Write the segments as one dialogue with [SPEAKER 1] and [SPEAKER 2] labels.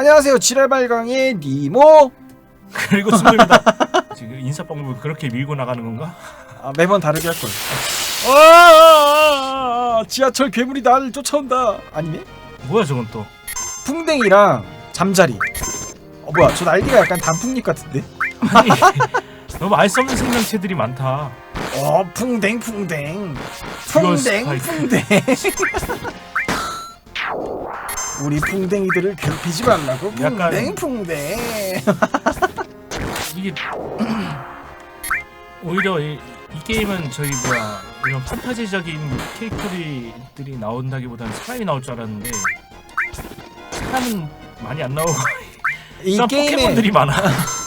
[SPEAKER 1] 안녕하세요 지랄발광의 니모
[SPEAKER 2] 그리고 승부입니다. 지금 인사 방법을 그렇게 밀고 나가는 건가?
[SPEAKER 1] 아, 매번 다르게 할걸 아, 지하철 괴물이 나를 쫓아온다 아니네?
[SPEAKER 2] 뭐야 저건 또?
[SPEAKER 1] 풍뎅이랑 잠자리 어 뭐야 저 날개가 약간 단풍잎 같은데?
[SPEAKER 2] 아니 너무 알 수 없는 생명체들이 많다.
[SPEAKER 1] 어 풍뎅 풍뎅 풍뎅
[SPEAKER 2] 스파이크.
[SPEAKER 1] 풍뎅 우리 풍뎅이들을 괴롭히지 말라고
[SPEAKER 2] 약간-
[SPEAKER 1] 풍뎅 풍뎅
[SPEAKER 2] 이게 오히려 이, 이 게임은 저희 뭐야 이런 판타지적인 캐릭터들이 나온다기보다는 사람이 나올 줄 알았는데 사람은 많이 안 나오고
[SPEAKER 1] 이
[SPEAKER 2] 이
[SPEAKER 1] 게임의
[SPEAKER 2] 포켓몬들이 많아.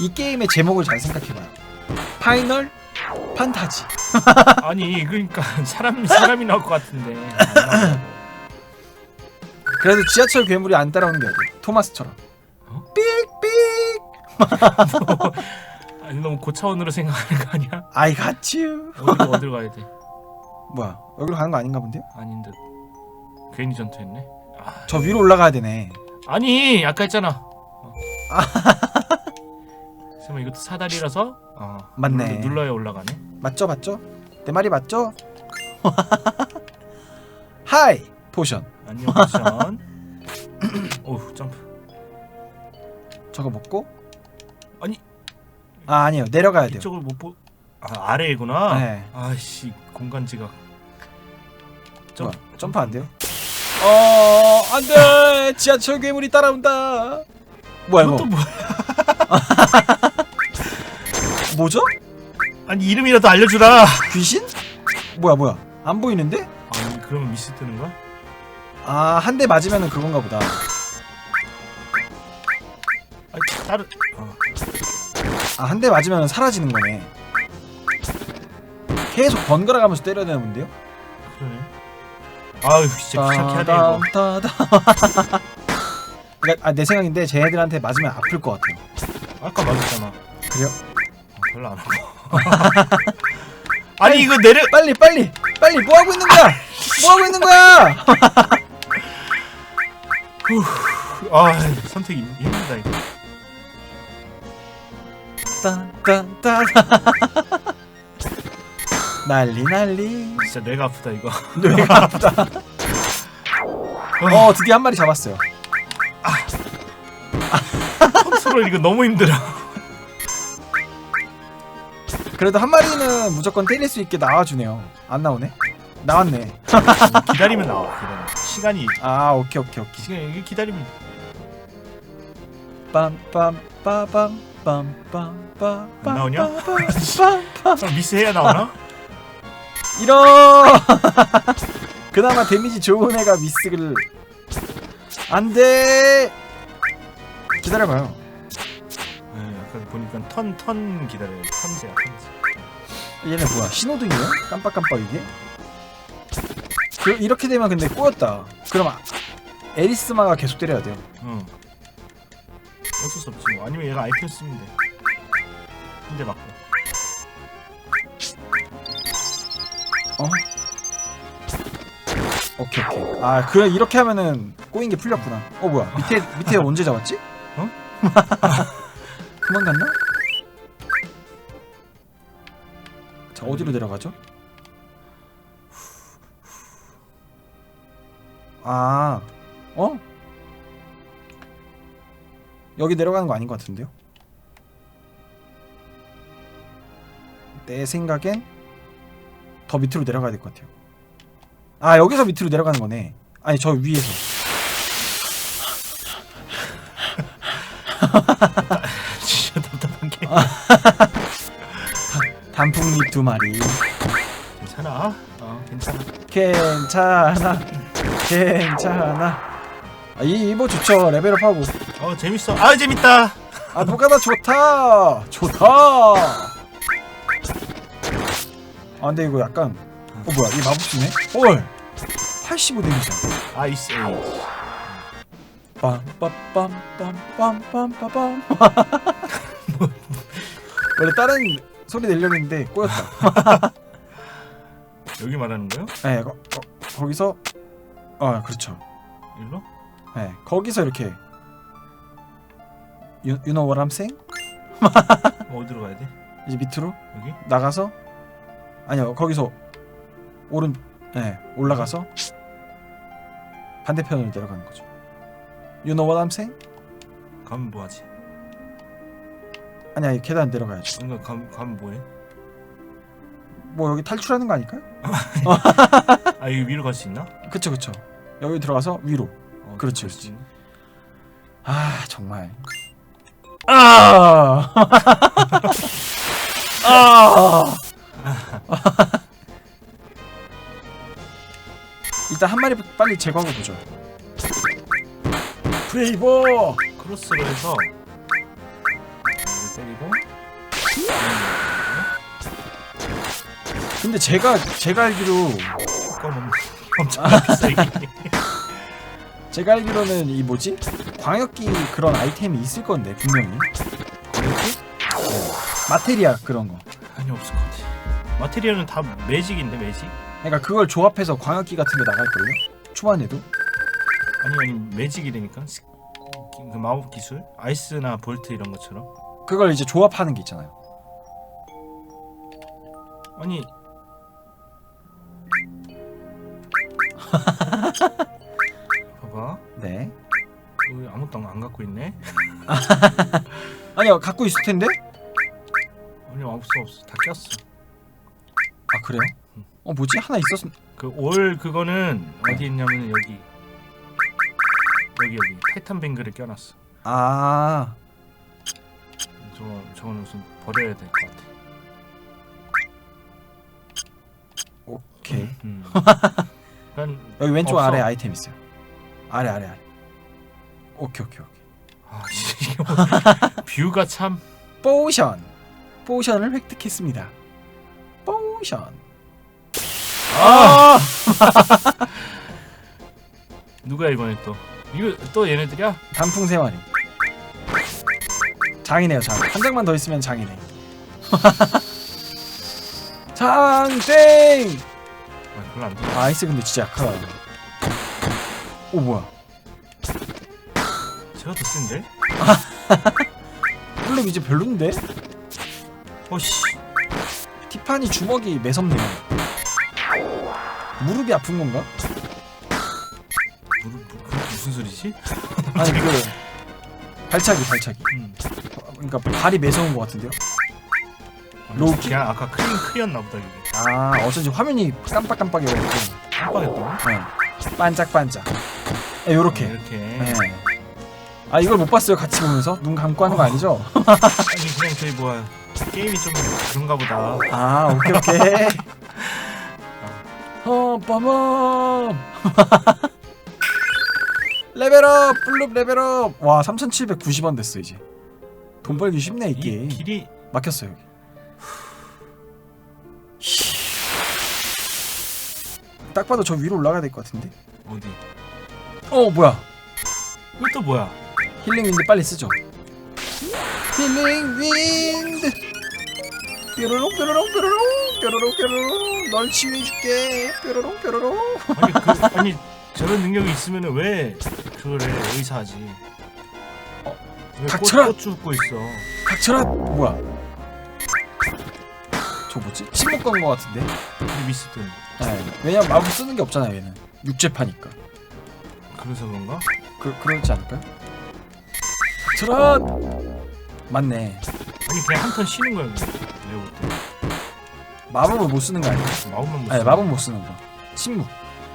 [SPEAKER 1] 이 게임의 제목을 잘 생각해봐요 파이널 판타지
[SPEAKER 2] 아니 그러니까 사람 사람이 나올 것 같은데. 안 나와.
[SPEAKER 1] 그래도 지하철 괴물이 안 따라오는 게 어때? 토마스처럼
[SPEAKER 2] 어?
[SPEAKER 1] 삑삑
[SPEAKER 2] 아니 너무 고차원으로 생각하는 거 아니야?
[SPEAKER 1] I got you
[SPEAKER 2] 어디로 어디로 가야 돼?
[SPEAKER 1] 뭐야 여기로 가는 거 아닌가 본데요?
[SPEAKER 2] 아닌 듯. 괜히 전투했네. 아,
[SPEAKER 1] 저 위로 올라가야 되네
[SPEAKER 2] 아니 아까 했잖아. 어. 설마 이것도 사다리라서? 어,
[SPEAKER 1] 맞네.
[SPEAKER 2] 눌러, 눌러야 올라가네.
[SPEAKER 1] 맞죠 맞죠? 내 말이 맞죠? 하이 포션
[SPEAKER 2] 안녕 쿠션. 오우 점프.
[SPEAKER 1] 저거 먹고
[SPEAKER 2] 아니.
[SPEAKER 1] 아 아니요 내려가야 돼요
[SPEAKER 2] 이쪽을 못 보. 아 아래구나.
[SPEAKER 1] 네.
[SPEAKER 2] 아씨 공간 지각.
[SPEAKER 1] 뭐야, 점프 안 돼요? 어 안돼 지하철 괴물이 따라온다 뭐야 이거
[SPEAKER 2] 이것도 뭐야?
[SPEAKER 1] 뭐죠?
[SPEAKER 2] 아니 이름이라도 알려주라.
[SPEAKER 1] 귀신? 뭐야 뭐야 안 보이는데?
[SPEAKER 2] 아니 그러면 미스 뜨는 거야?
[SPEAKER 1] 아 한 대 맞으면은 그건가 보다
[SPEAKER 2] 아니 다른. 어.
[SPEAKER 1] 아한 대 맞으면 사라지는 거네 계속 번갈아 가면서 때려야 되는 건데요?
[SPEAKER 2] 그러네. 아유 진짜 귀찮게 하네 이거.
[SPEAKER 1] 그러니까 아, 내 생각인데 쟤네들한테 맞으면 아플 것 같아요
[SPEAKER 2] 아까 맞았잖아.
[SPEAKER 1] 그래요?
[SPEAKER 2] 어, 별로 안 하고. 아니 이거 내려.
[SPEAKER 1] 빨리 빨리 빨리 뭐 하고 있는 거야? 뭐 하고 있는 거야?
[SPEAKER 2] 아 선택이 힘들다 이거.
[SPEAKER 1] 딴딴딴 난리 난리
[SPEAKER 2] 진짜 뇌가 아프다 이거.
[SPEAKER 1] 뇌가 아프다 어 드디어 한 마리 잡았어요
[SPEAKER 2] 컨트롤 이거 너무 힘들어.
[SPEAKER 1] 그래도 한 마리는 무조건 때릴 수 있게 나와주네요 안 나오네? 나왔네
[SPEAKER 2] 기다리면 나와. 기다려. 시간이
[SPEAKER 1] 아 오케이 오케이 오케이
[SPEAKER 2] 시간
[SPEAKER 1] 빰빰빠밤
[SPEAKER 2] 안 나오냐?
[SPEAKER 1] 빰빰
[SPEAKER 2] 그럼 미스 해야 나오나?
[SPEAKER 1] 이런 그나마 데미지 좋은 애가 미스를 안돼 기다려봐요
[SPEAKER 2] 네, 아까 보니까 턴 턴 기다려요. 턴제야 턴제.
[SPEAKER 1] 얘네 뭐야 신호등이야? 깜빡깜빡 이게 그, 이렇게 되면 근데 꼬였다 그럼 아, 에리스마가 계속 때려야 돼요
[SPEAKER 2] 응. 어쩔 수 없지 뭐. 아니면 얘가 아이템 쓰면 돼. 한대 맞고.
[SPEAKER 1] 어? 오케이 오케이 아 그래 이렇게 하면은 꼬인 게 풀렸구나 어 뭐야 밑에 밑에 언제 잡았지?
[SPEAKER 2] 어?
[SPEAKER 1] 그만 갔나? 자 어디로 내려가죠? 아 어? 여기 내려가는 거 아닌 것 같은데요? 내 생각엔 더 밑으로 내려가야 될 것 같아요. 아 여기서 밑으로 내려가는 거네. 아니 저 위에서.
[SPEAKER 2] 진짜 답답한 게.
[SPEAKER 1] 단풍잎 두 마리.
[SPEAKER 2] 괜찮아. 어 괜찮아.
[SPEAKER 1] 괜찮아. 괜찮아. 아, 이 이거 좋죠. 레벨업하고.
[SPEAKER 2] 어 재밌어. 아 재밌다.
[SPEAKER 1] 아 노가다 좋다. 좋다. 아 근데 이거 약간 어 뭐야 이 마법수네? 헐. 85 데미지야.
[SPEAKER 2] 아이스 에이지.
[SPEAKER 1] 빰빰빰빰빰빰빰빰. 원래 다른 소리 내려고 했는데 꼬였다.
[SPEAKER 2] 여기 말하는 거요?
[SPEAKER 1] 네, 거, 거, 거기서 어 그렇죠.
[SPEAKER 2] 일로?
[SPEAKER 1] 네, 거기서 이렇게 You, you know what I'm saying?
[SPEAKER 2] 어디로 가야 돼?
[SPEAKER 1] 이제 밑으로
[SPEAKER 2] 여기?
[SPEAKER 1] 나가서 아니요 거기서 오른 네 올라가서 반대편으로 내려가는 거죠. You know what I'm saying?
[SPEAKER 2] 가면 뭐하지?
[SPEAKER 1] 아니야 이 계단 내려가야죠.
[SPEAKER 2] 뭔가 가면, 가면 뭐해?
[SPEAKER 1] 뭐 여기 탈출하는 거 아닐까요?
[SPEAKER 2] 아 여기 위로 갈 수 있나?
[SPEAKER 1] 그쵸 그쵸. 여기 들어가서 위로.
[SPEAKER 2] 어,
[SPEAKER 1] 그렇지,
[SPEAKER 2] 갈수
[SPEAKER 1] 그렇지.
[SPEAKER 2] 있네.
[SPEAKER 1] 아 정말. 아. 아. 일단 한 마리 빨리 제거하고 보죠. 브레이버.
[SPEAKER 2] 크로스로 해서 때리고
[SPEAKER 1] 근데 제가 제가 알기로
[SPEAKER 2] 엄청 비싸 이게
[SPEAKER 1] 제가 알기로는 이 뭐지 광역기 그런 아이템이 있을 건데 분명히 마테리아 그런 거.
[SPEAKER 2] 아니 없을 것 같아 마테리얼은 다 매직인데 매직?
[SPEAKER 1] 그러니까 그걸 조합해서 광역기 같은 게 나갈 걸요. 초반에도.
[SPEAKER 2] 아니 아니 매직이라니까 스- 그 마법 기술 아이스나 볼트 이런 것처럼
[SPEAKER 1] 그걸 이제 조합하는 게 있잖아요.
[SPEAKER 2] 아니
[SPEAKER 1] 네.
[SPEAKER 2] 여기 아무것도 안 갖고 있네
[SPEAKER 1] 아니요 갖고 있을 텐데.
[SPEAKER 2] 아니 없어 없어 다 꼈어
[SPEAKER 1] 아 그래요? 어 뭐지 하나 있었.
[SPEAKER 2] 그 올 그거는 어디 있냐면 여기 여기 여기 타이탄 뱅글을 껴놨어
[SPEAKER 1] 아
[SPEAKER 2] 저거 저거는 무슨 버려야 될 것 같아
[SPEAKER 1] 오케이.
[SPEAKER 2] 음. 그러니까
[SPEAKER 1] 여기 왼쪽
[SPEAKER 2] 없어.
[SPEAKER 1] 아래 아이템 있어요. 아래 아래 아래. 오케이 오케이 오케이.
[SPEAKER 2] 아, 씨, 이게 뭐, 뷰가 참
[SPEAKER 1] 포션. 포션을 획득했습니다. 포션.
[SPEAKER 2] 아! 누가 이번에 또 이거 또 얘네들이야?
[SPEAKER 1] 단풍 세 마리. 장이네요 장. 한 장만 더 있으면 장이네. 장땡.
[SPEAKER 2] 아, 별로 안 돼.
[SPEAKER 1] 아, 아이스 근데 진짜 약하다. 오 뭐야?
[SPEAKER 2] 제가 더 센데?
[SPEAKER 1] 블록 이제 별론데?
[SPEAKER 2] 어씨
[SPEAKER 1] 티파니 주먹이 매섭네요. 무릎이 아픈 건가?
[SPEAKER 2] 무릎 무릎 그게 무슨 소리지?
[SPEAKER 1] 아니 그 발차기 발차기.
[SPEAKER 2] 음.
[SPEAKER 1] 그러니까 발이 매서운 것 같은데요? 로우킥?
[SPEAKER 2] 그냥 아까 크린 크였나 보다 이게
[SPEAKER 1] 아 어쩐지 화면이 깜빡깜빡해가지고
[SPEAKER 2] 깜빡했다.
[SPEAKER 1] 네. 반짝반짝. 네, 요렇게.
[SPEAKER 2] 이렇게
[SPEAKER 1] 네. 아 이걸 못 봤어요 같이 보면서 눈 감고 하는 거 아니죠?
[SPEAKER 2] 아니 그냥 저희 뭐야 게임이 좀 그런가 보다.
[SPEAKER 1] 아 오케이 오케이. 어 빠밤. 레벨업 블룩 레벨업. 와 3,790원 됐어 이제. 돈 벌기 쉽네 이
[SPEAKER 2] 이
[SPEAKER 1] 게임.
[SPEAKER 2] 길이
[SPEAKER 1] 막혔어요 여기. 딱 봐도 저 위로 올라가야 될 것 같은데.
[SPEAKER 2] 어디?
[SPEAKER 1] 어 뭐야?
[SPEAKER 2] 이것도 뭐야?
[SPEAKER 1] 힐링 윈드 빨리 쓰죠. 힐링 윈드. 뾰로롱 뾰로롱 뾰로롱 뾰로롱 뾰로롱 널 치유해줄게 뾰로롱 뾰로롱
[SPEAKER 2] 아니 그 아니 저런 능력이 있으면 왜 그래 의사하지?
[SPEAKER 1] 어,
[SPEAKER 2] 왜
[SPEAKER 1] 닥쳐라!
[SPEAKER 2] 꽃, 꽃 죽고 있어?
[SPEAKER 1] 닥쳐라 뭐야 저 뭐지 침묵 건거 같은데
[SPEAKER 2] 우리 미스든
[SPEAKER 1] 네, 왜냐면 마법 쓰는 게 없잖아요 얘는. 육제파니까.
[SPEAKER 2] 그래서 그런가?
[SPEAKER 1] 그 그러지 않을까요? 닥쳐라 맞네.
[SPEAKER 2] 아니 그냥 한 턴 쉬는 거야 그냥 내가 볼 때.
[SPEAKER 1] 마법을 못 쓰는 거 아니야
[SPEAKER 2] 마법만 못 쓰는
[SPEAKER 1] 마법 못 쓰는 거. 침묵.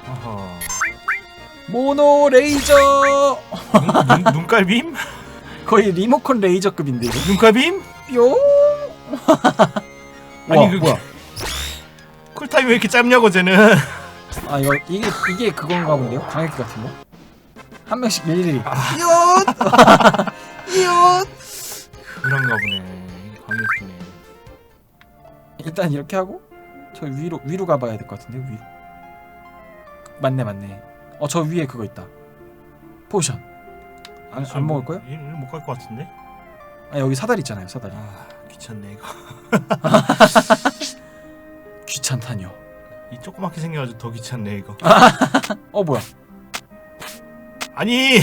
[SPEAKER 2] 아하.
[SPEAKER 1] 모노 레이저!
[SPEAKER 2] 눈, 눈, 눈깔빔?
[SPEAKER 1] 거의 리모컨 레이저급인데 이거
[SPEAKER 2] 눈깔빔?
[SPEAKER 1] 뿅
[SPEAKER 2] 아니,
[SPEAKER 1] 와,
[SPEAKER 2] 그-
[SPEAKER 1] 뭐야
[SPEAKER 2] 쿨타임 왜 이렇게 짧냐고 쟤는.
[SPEAKER 1] 아 이거 이게 이게 그건가 본데요? 광역기 같은 거? 한 명씩 일일이
[SPEAKER 2] 아.
[SPEAKER 1] 이옷 이옷
[SPEAKER 2] 그런가 보네. 광역기네.
[SPEAKER 1] 일단 이렇게 하고 저 위로 위로 가봐야 될 것 같은데 위로. 맞네 맞네. 어 저 위에 그거 있다. 포션. 안, 안 먹을 거요?
[SPEAKER 2] 못갈 것 같은데?
[SPEAKER 1] 아 여기 사다리 있잖아요 사다리.
[SPEAKER 2] 아 귀찮네 이거
[SPEAKER 1] 귀찮다뇨.
[SPEAKER 2] 이 조그맣게 생겨가지고 더 귀찮네 이거.
[SPEAKER 1] 어 뭐야?
[SPEAKER 2] 아니!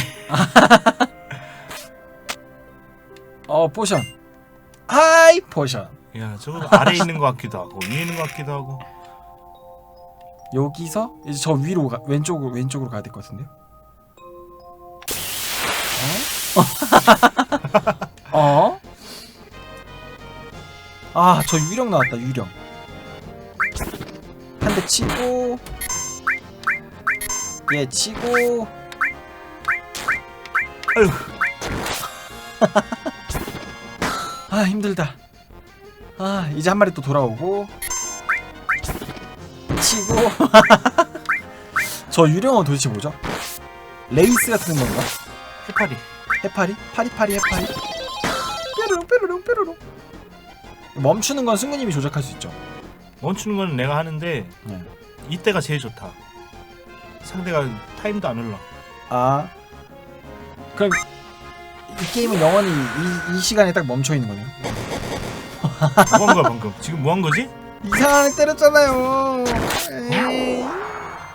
[SPEAKER 1] 어 포션. 하이 포션.
[SPEAKER 2] 야 저거 아래 있는 것 같기도 하고 위에 있는 것 같기도 하고.
[SPEAKER 1] 여기서? 이제 저 위로 가, 왼쪽으로 왼쪽으로 가야 될 것 같은데요? 어? 어? 아 저 유령 나왔다 유령 한 대 치고. 얘 치고.
[SPEAKER 2] 아유
[SPEAKER 1] 아 힘들다. 아 이제 한 마리 또 돌아오고. 치고. 저 유령은 도대체 뭐죠? 레이스 같은 건가?
[SPEAKER 2] 해파리.
[SPEAKER 1] 해파리? 파리파리 해파리? 뾰로롱 뾰로롱 뾰로롱. 멈추는 건 승구님이 조작할 수 있죠
[SPEAKER 2] 멈추는 건 내가 하는데
[SPEAKER 1] 네.
[SPEAKER 2] 이때가 제일 좋다. 상대가 타임도 안 흘러
[SPEAKER 1] 아. 그럼 이 게임은 영원히 이, 이 시간에 딱 멈춰 있는 거네요?
[SPEAKER 2] 뭐 한 거야 방금? 지금 뭐 한 거지?
[SPEAKER 1] 이상한 애 때렸잖아요. 에이.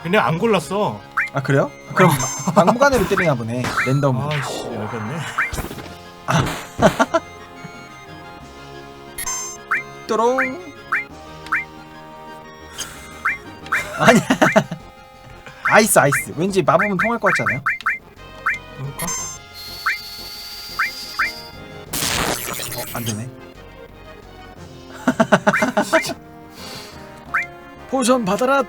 [SPEAKER 2] 근데 안 골랐어.
[SPEAKER 1] 아 그래요? 그럼 막- 막무가내로 때리나 보네 랜덤으로.
[SPEAKER 2] 아씨 열받네.
[SPEAKER 1] 또롱 아니야 아이스 아이스 왠지 마법은 통할 것 같지 않아요?
[SPEAKER 2] 볼까?
[SPEAKER 1] 어, 안 되네 포션 받아라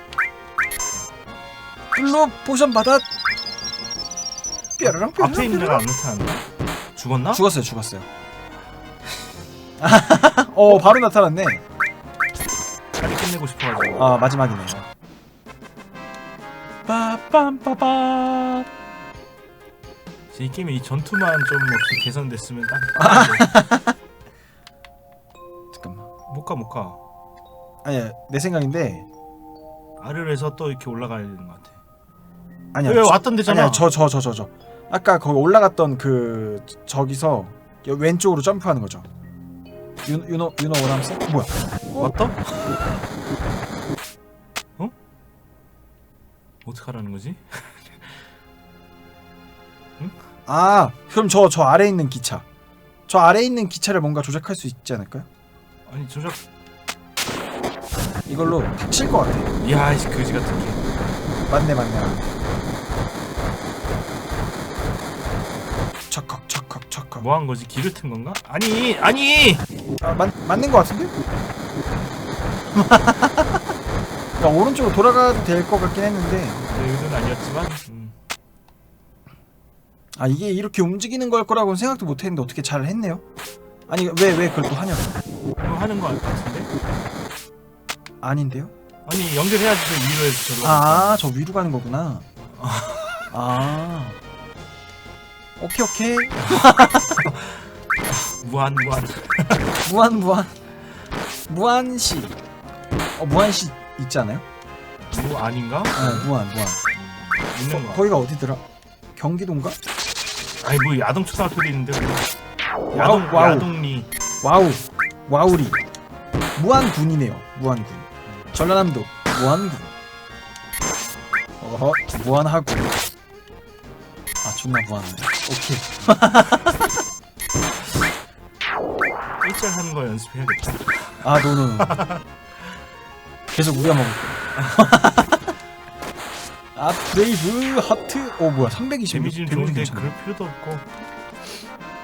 [SPEAKER 1] 블루 포션 받아 뾰로롱 뾰로롱
[SPEAKER 2] 앞에 있는
[SPEAKER 1] 뾰로롱.
[SPEAKER 2] 애가 안 나타났나? 죽었나?
[SPEAKER 1] 죽었어요 죽었어요 어 바로 나타났네
[SPEAKER 2] 빨리 끝내고 싶어가지고
[SPEAKER 1] 아 마지막이네요 빠 빰빠빠
[SPEAKER 2] 이 게임에 이 전투만 좀 개선됐으면 딱
[SPEAKER 1] 잠깐만.
[SPEAKER 2] 못 가 못 가.
[SPEAKER 1] 아니야 내 생각인데.
[SPEAKER 2] 아래로 해서 또 이렇게 올라가야 되는 것 같아.
[SPEAKER 1] 아니야
[SPEAKER 2] 왜
[SPEAKER 1] 저-
[SPEAKER 2] 왔던 데잖아.
[SPEAKER 1] 아니야 저 저 저 저 저. 아까 거기 올라갔던 그 저기서 여- 왼쪽으로 점프하는 거죠. 유, 유노 유노 오람스 뭐야?
[SPEAKER 2] 왔다? 어떻게 하라는 거지?
[SPEAKER 1] 아 그럼 저 저 아래 에 있는 기차 저 아래 에 있는 기차를 뭔가 조작할 수 있지 않을까요?
[SPEAKER 2] 아니 조작
[SPEAKER 1] 이걸로 탁칠 것 같아
[SPEAKER 2] 이야 이 거지 같은 게
[SPEAKER 1] 맞네 맞네 맞네 척컥 척컥 척컥
[SPEAKER 2] 뭐 한 거지? 길을 튼 건가? 아니 아니
[SPEAKER 1] 아, 맞, 맞는 것 같은데? 야, 오른쪽으로 돌아가도 될 것 같긴 했는데.
[SPEAKER 2] 내 의도는 아니었지만 음.
[SPEAKER 1] 아 이게 이렇게 움직이는 걸 거라고는 생각도 못 했는데 어떻게 잘 했네요? 아니 왜 왜 그걸 또 하냐고.
[SPEAKER 2] 그거 하는 거 같은데?
[SPEAKER 1] 아닌데요?
[SPEAKER 2] 아니 연결해야지 저 위로 해서 저로
[SPEAKER 1] 아 저 위로 가는 거구나. 아. 오케이 오케이.
[SPEAKER 2] 무한 무한.
[SPEAKER 1] 무한 무한. 무한시. 어 무한시 있잖아요?
[SPEAKER 2] 무 아닌가?
[SPEAKER 1] 네 무한 무한
[SPEAKER 2] 음, 있는 거
[SPEAKER 1] 거기가 어디더라? 경기도인가?
[SPEAKER 2] 아니 뭐 야동 초등학교도 있는데 뭐. 야동
[SPEAKER 1] 와우.
[SPEAKER 2] 야동리
[SPEAKER 1] 와우 와우리 무한군이네요 무한군 전라남도 무한군 어허 무한하군 아 존나 무한하네 오케이
[SPEAKER 2] 일절 하는 거 연습해야겠다.
[SPEAKER 1] 아 노노노 계속 우려 먹을 거야. 아 브레이브 하트. 오 뭐야 320
[SPEAKER 2] 데미지는 좋은데 그럴 필요도 없고.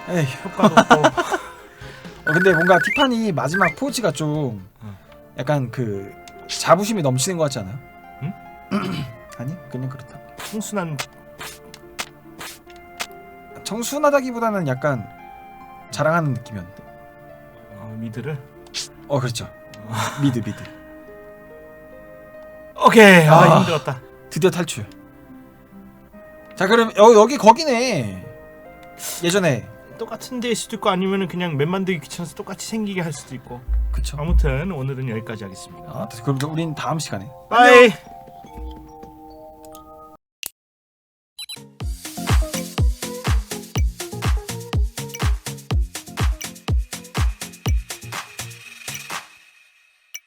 [SPEAKER 1] 에이
[SPEAKER 2] 효과도 없고.
[SPEAKER 1] 어, 근데 뭔가 티파니 마지막 포즈가 좀
[SPEAKER 2] 응.
[SPEAKER 1] 약간 그 자부심이 넘치는 것 같지 않아요?
[SPEAKER 2] 응?
[SPEAKER 1] 아니 그냥 그렇다.
[SPEAKER 2] 청순한.
[SPEAKER 1] 청순하다기보다는 약간 자랑하는 느낌이었는데.
[SPEAKER 2] 어, 미드를.
[SPEAKER 1] 어 그렇죠. 미드 미드
[SPEAKER 2] 오케이. 아,
[SPEAKER 1] 아.
[SPEAKER 2] 힘들었다.
[SPEAKER 1] 드디어 탈출 자 그럼 여, 여기 거기네 예전에
[SPEAKER 2] 똑같은 데일 수도 있고 아니면은 그냥 맵 만들기 귀찮아서 똑같이 생기게 할 수도 있고.
[SPEAKER 1] 그쵸
[SPEAKER 2] 아무튼 오늘은 여기까지 하겠습니다.
[SPEAKER 1] 아, 그럼 우린 다음 시간에
[SPEAKER 2] 바이.